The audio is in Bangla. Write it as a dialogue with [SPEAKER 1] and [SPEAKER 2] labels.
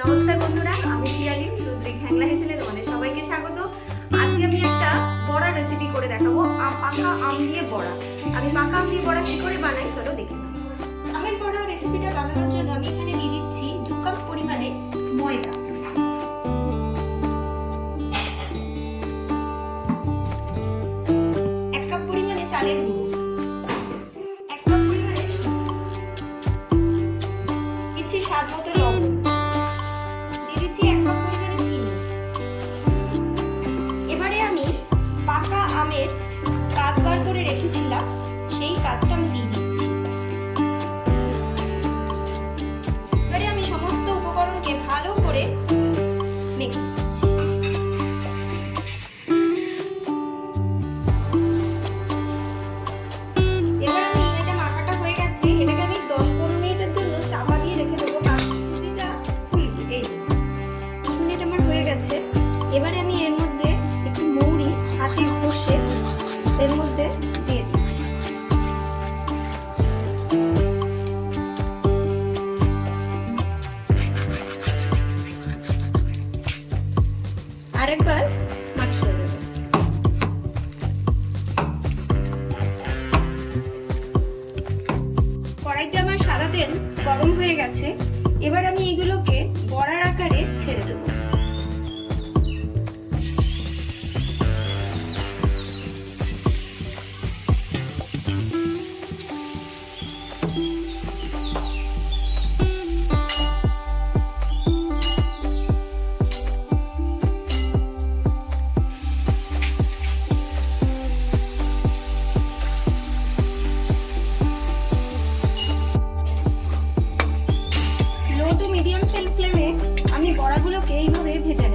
[SPEAKER 1] নমস্কার বন্ধুরা, আমি পিয়ালি, রুদ্রিক হ্যাংলা হেসেলে তোমাদের সবাইকে স্বাগত। আজকে আমি একটা বড়া রেসিপি করে দেখাবো পাকা আম দিয়ে বড়া। আমি পাকা আম দিয়ে বড়া কি করে বানাই, চলো দেখে। আমের বড়া রেসিপিটা বানানোর জন্য আমি এখানে দিয়ে দিচ্ছি দু কাপ পরিমাণে ময়দা। এক কাপ পরিমাণে চালের গুঁড়ো। দিচ্ছি স্বাদ মতো লবণ। পাকা কাজ বার করে রেখেছিলাম, সেই কাজটা আমি দিয়ে দিচ্ছি এবারে আমি সমস্ত উপকরণকে ভালো করে মেখে আরেকবার মাখিয়ে নেব। কড়াইতে আমার সারাদিন গরম হয়ে গেছে। এবার আমি এগুলোকে বড়ার আকারে ছেড়ে দেবো। এইভাবে ভেজে